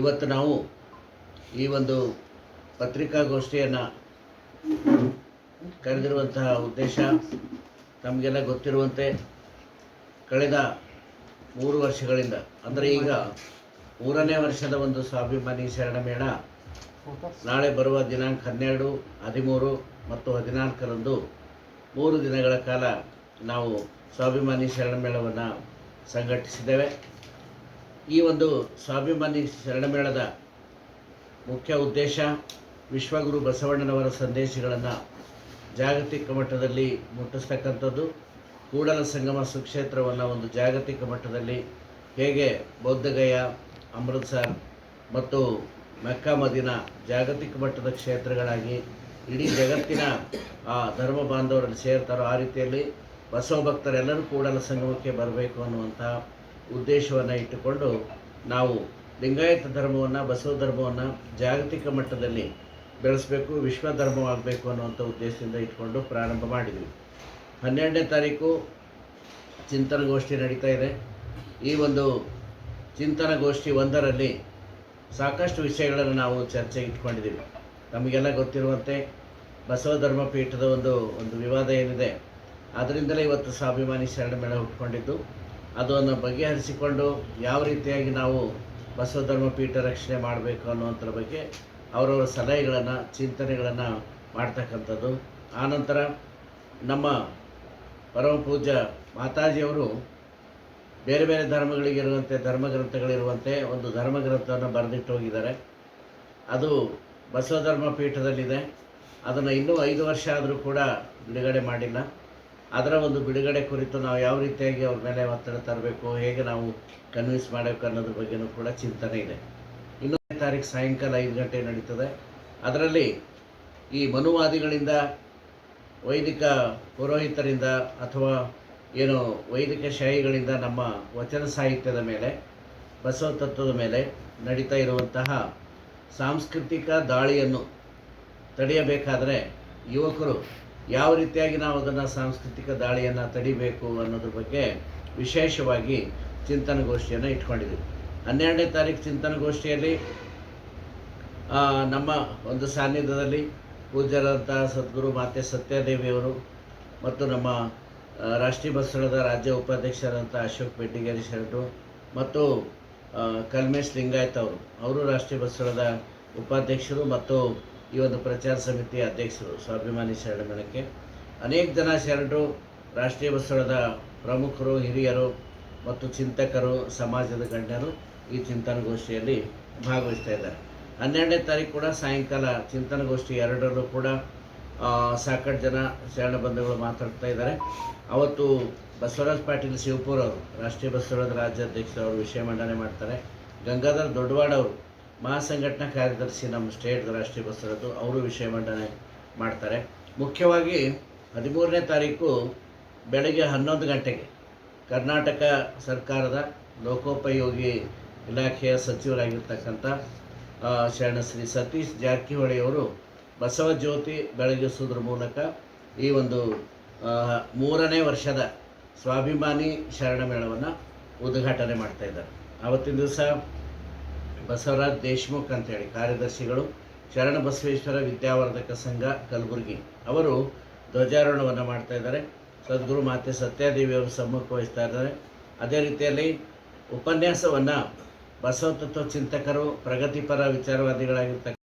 ಇವತ್ತು ನಾವು ಈ ಒಂದು ಪತ್ರಿಕಾಗೋಷ್ಠಿಯನ್ನು ಕರೆದಿರುವಂತಹ ಉದ್ದೇಶ ತಮಗೆಲ್ಲ ಗೊತ್ತಿರುವಂತೆ ಕಳೆದ ಮೂರು ವರ್ಷಗಳಿಂದ, ಅಂದರೆ ಈಗ ಮೂರನೇ ವರ್ಷದ ಒಂದು ಸ್ವಾಭಿಮಾನಿ ಶರಣ ಮೇಳ ನಾಳೆ ಬರುವ ದಿನಾಂಕ ಹನ್ನೆರಡು, ಹದಿಮೂರು ಮತ್ತು ಹದಿನಾಲ್ಕರಂದು ಮೂರು ದಿನಗಳ ಕಾಲ ನಾವು ಸ್ವಾಭಿಮಾನಿ ಶರಣ ಮೇಳವನ್ನು ಸಂಘಟಿಸಿದ್ದೇವೆ. ಈ ಒಂದು ಸ್ವಾಭಿಮಾನಿ ಶರಣಮೇಳದ ಮುಖ್ಯ ಉದ್ದೇಶ ವಿಶ್ವಗುರು ಬಸವಣ್ಣನವರ ಸಂದೇಶಗಳನ್ನು ಜಾಗತಿಕ ಮಟ್ಟದಲ್ಲಿ ಮುಟ್ಟಿಸ್ತಕ್ಕಂಥದ್ದು. ಕೂಡಲ ಸಂಗಮ ಸುಕ್ಷೇತ್ರವನ್ನು ಒಂದು ಜಾಗತಿಕ ಮಟ್ಟದಲ್ಲಿ ಹೇಗೆ ಬೌದ್ಧಗಯ ಅಮೃತ್ಸರ್ ಮತ್ತು ಮೆಕ್ಕಾ ಮದಿನ ಜಾಗತಿಕ ಮಟ್ಟದ ಕ್ಷೇತ್ರಗಳಾಗಿ ಇಡೀ ಜಗತ್ತಿನ ಆ ಧರ್ಮ ಬಾಂಧವರಲ್ಲಿ ಸೇರ್ತಾರೋ ಆ ರೀತಿಯಲ್ಲಿ ಬಸವ ಭಕ್ತರೆಲ್ಲರೂ ಕೂಡಲ ಸಂಗಮಕ್ಕೆ ಬರಬೇಕು ಅನ್ನುವಂಥ ಉದ್ದೇಶವನ್ನು ಇಟ್ಟುಕೊಂಡು ನಾವು ಲಿಂಗಾಯತ ಧರ್ಮವನ್ನು, ಬಸವ ಧರ್ಮವನ್ನು ಜಾಗತಿಕ ಮಟ್ಟದಲ್ಲಿ ಬೆಳೆಸಬೇಕು, ವಿಶ್ವ ಧರ್ಮವಾಗಬೇಕು ಅನ್ನುವಂಥ ಉದ್ದೇಶದಿಂದ ಇಟ್ಕೊಂಡು ಪ್ರಾರಂಭ ಮಾಡಿದ್ವಿ. ಹನ್ನೆರಡನೇ ತಾರೀಕು ಚಿಂತನಗೋಷ್ಠಿ ನಡೀತಾ ಇದೆ. ಈ ಒಂದು ಚಿಂತನಗೋಷ್ಠಿ ಒಂದರಲ್ಲಿ ಸಾಕಷ್ಟು ವಿಷಯಗಳನ್ನು ನಾವು ಚರ್ಚೆ ಇಟ್ಕೊಂಡಿದ್ದೀವಿ. ನಮಗೆಲ್ಲ ಗೊತ್ತಿರುವಂತೆ ಬಸವ ಧರ್ಮ ಪೀಠದ ಒಂದು ಒಂದು ವಿವಾದ ಏನಿದೆ, ಅದರಿಂದಲೇ ಇವತ್ತು ಸ್ವಾಭಿಮಾನಿ ಶರಣ ಮೇಳ ಹುಟ್ಕೊಂಡಿದ್ದು. ಅದನ್ನು ಬಗೆಹರಿಸಿಕೊಂಡು ಯಾವ ರೀತಿಯಾಗಿ ನಾವು ಬಸವ ಧರ್ಮ ಪೀಠ ರಕ್ಷಣೆ ಮಾಡಬೇಕು ಅನ್ನುವಂಥದ್ರ ಬಗ್ಗೆ ಅವರವರ ಸಲಹೆಗಳನ್ನು, ಚಿಂತನೆಗಳನ್ನು ಮಾಡ್ತಕ್ಕಂಥದ್ದು. ಆನಂತರ ನಮ್ಮ ಪರಮ ಪೂಜ್ಯ ಮಾತಾಜಿಯವರು ಬೇರೆ ಬೇರೆ ಧರ್ಮಗಳಿಗಿರುವಂತೆ, ಧರ್ಮಗ್ರಂಥಗಳಿರುವಂತೆ ಒಂದು ಧರ್ಮಗ್ರಂಥವನ್ನು ಬರೆದಿಟ್ಟು ಹೋಗಿದ್ದಾರೆ. ಅದು ಬಸವ ಧರ್ಮ ಪೀಠದಲ್ಲಿದೆ ಅದನ್ನು ಇನ್ನೂ ಐದು ವರ್ಷ ಆದರೂ ಕೂಡ ಬಿಡುಗಡೆ ಮಾಡಿಲ್ಲ. ಅದರ ಒಂದು ಬಿಡುಗಡೆ ಕುರಿತು ನಾವು ಯಾವ ರೀತಿಯಾಗಿ ಅವ್ರ ಮೇಲೆ ಒತ್ತಡ ತರಬೇಕು, ಹೇಗೆ ನಾವು ಕನ್ವಿನ್ಸ್ ಮಾಡಬೇಕು ಅನ್ನೋದ್ರ ಬಗ್ಗೆನೂ ಕೂಡ ಚಿಂತನೆ ಇದೆ. ಇನ್ನೊಂದನೇ ತಾರೀಕು ಸಾಯಂಕಾಲ ಐದು ಗಂಟೆ ನಡೀತದೆ. ಅದರಲ್ಲಿ ಈ ಮನುವಾದಿಗಳಿಂದ, ವೈದಿಕ ಪುರೋಹಿತರಿಂದ ಅಥವಾ ಏನು ವೈದಿಕ ಶಾಹಿಗಳಿಂದ ನಮ್ಮ ವಚನ ಸಾಹಿತ್ಯದ ಮೇಲೆ, ಬಸವ ತತ್ವದ ಮೇಲೆ ನಡೀತಾ ಇರುವಂತಹ ಸಾಂಸ್ಕೃತಿಕ ದಾಳಿಯನ್ನು ತಡೆಯಬೇಕಾದರೆ ಯುವಕರು ಯಾವ ರೀತಿಯಾಗಿ ನಾವು ಅದನ್ನು ಸಾಂಸ್ಕೃತಿಕ ದಾಳಿಯನ್ನು ತಡಿಬೇಕು ಅನ್ನೋದ್ರ ಬಗ್ಗೆ ವಿಶೇಷವಾಗಿ ಚಿಂತನಗೋಷ್ಠಿಯನ್ನು ಇಟ್ಕೊಂಡಿದ್ದೀವಿ. ಹನ್ನೆರಡನೇ ತಾರೀಕು ಚಿಂತನಗೋಷ್ಠಿಯಲ್ಲಿ ನಮ್ಮ ಒಂದು ಸಾನ್ನಿಧ್ಯದಲ್ಲಿ ಪೂಜ್ಯರಂಥ ಸದ್ಗುರು ಮಾತೆ ಸತ್ಯದೇವಿಯವರು ಮತ್ತು ನಮ್ಮ ರಾಷ್ಟ್ರೀಯ ಬಸವಳದ ರಾಜ್ಯ ಉಪಾಧ್ಯಕ್ಷರಂಥ ಅಶೋಕ್ ಬೆಟ್ಟಿಗೇರಿ ಶರಟು ಮತ್ತು ಕಲ್ಮೇಶ್ ಲಿಂಗಾಯತ್ ಅವರು. ಅವರು ರಾಷ್ಟ್ರೀಯ ಬಸವಳದ ಉಪಾಧ್ಯಕ್ಷರು ಮತ್ತು ಈ ಒಂದು ಪ್ರಚಾರ ಸಮಿತಿಯ ಅಧ್ಯಕ್ಷರು, ಸ್ವಾಭಿಮಾನಿ ಶರಣ ಅನೇಕ ಜನ ಶರಣರು, ರಾಷ್ಟ್ರೀಯ ಬಸವಳದ ಪ್ರಮುಖರು, ಹಿರಿಯರು ಮತ್ತು ಚಿಂತಕರು, ಸಮಾಜದ ಗಣ್ಯರು ಈ ಚಿಂತನಗೋಷ್ಠಿಯಲ್ಲಿ ಭಾಗವಹಿಸ್ತಾ ಇದ್ದಾರೆ. ಹನ್ನೆರಡನೇ ತಾರೀಕು ಕೂಡ ಸಾಯಂಕಾಲ ಚಿಂತನಗೋಷ್ಠಿ ಎರಡರಲ್ಲೂ ಕೂಡ ಸಾಕಷ್ಟು ಜನ ಶರಣ ಬಂಧುಗಳು ಮಾತಾಡ್ತಾ ಇದ್ದಾರೆ. ಅವತ್ತು ಬಸವರಾಜ್ ಪಾಟೀಲ್ ಶಿವಪುರ ಅವರು, ರಾಷ್ಟ್ರೀಯ ಬಸವರಾಜ್ ರಾಜ್ಯಾಧ್ಯಕ್ಷರು ಅವರು ವಿಷಯ ಮಂಡನೆ ಮಾಡ್ತಾರೆ. ಗಂಗಾಧರ್ ದೊಡ್ಡವಾಡ ಅವರು ಮಹಾಸಂಘಟನಾ ಕಾರ್ಯದರ್ಶಿ ನಮ್ಮ ಸ್ಟೇಟ್ ರಾಷ್ಟ್ರೀಯ ಬಸ್ಸರದ್ದು ಅವರು ವಿಷಯ ಮಂಡನೆ ಮಾಡ್ತಾರೆ. ಮುಖ್ಯವಾಗಿ ಹದಿಮೂರನೇ ತಾರೀಕು ಬೆಳಗ್ಗೆ ಹನ್ನೊಂದು ಗಂಟೆಗೆ ಕರ್ನಾಟಕ ಸರ್ಕಾರದ ಲೋಕೋಪಯೋಗಿ ಇಲಾಖೆಯ ಸಚಿವರಾಗಿರ್ತಕ್ಕಂಥ ಶರಣ ಶ್ರೀ ಸತೀಶ್ ಜಾರಕಿಹೊಳಿಯವರು ಬಸವ ಜ್ಯೋತಿ ಬೆಳಗಿಸುವುದ್ರ ಮೂಲಕ ಈ ಒಂದು ಮೂರನೇ ವರ್ಷದ ಸ್ವಾಭಿಮಾನಿ ಶರಣ ಮೇಳವನ್ನು ಉದ್ಘಾಟನೆ ಮಾಡ್ತಾ ಇದ್ದಾರೆ. ಆವತ್ತಿನ ದಿವಸ ಬಸವರಾಜ್ ದೇಶ್ಮುಖ್ ಅಂತೇಳಿ ಕಾರ್ಯದರ್ಶಿಗಳು, ಶರಣ ಬಸವೇಶ್ವರ ವಿದ್ಯಾವರ್ಧಕ ಸಂಘ ಕಲಬುರಗಿ ಅವರು ಧ್ವಜಾರೋಹಣವನ್ನು ಮಾಡ್ತಾ ಇದ್ದಾರೆ. ಸದ್ಗುರು ಮಾತೆ ಸತ್ಯಾದೇವಿಯವರು ಸಮ್ಮುಖ ವಹಿಸ್ತಾ ಇದ್ದಾರೆ. ಅದೇ ರೀತಿಯಲ್ಲಿ ಉಪನ್ಯಾಸವನ್ನು ಬಸವ ತತ್ವ ಚಿಂತಕರು ಪ್ರಗತಿಪರ ವಿಚಾರವಾದಿಗಳಾಗಿರ್ತಕ್ಕ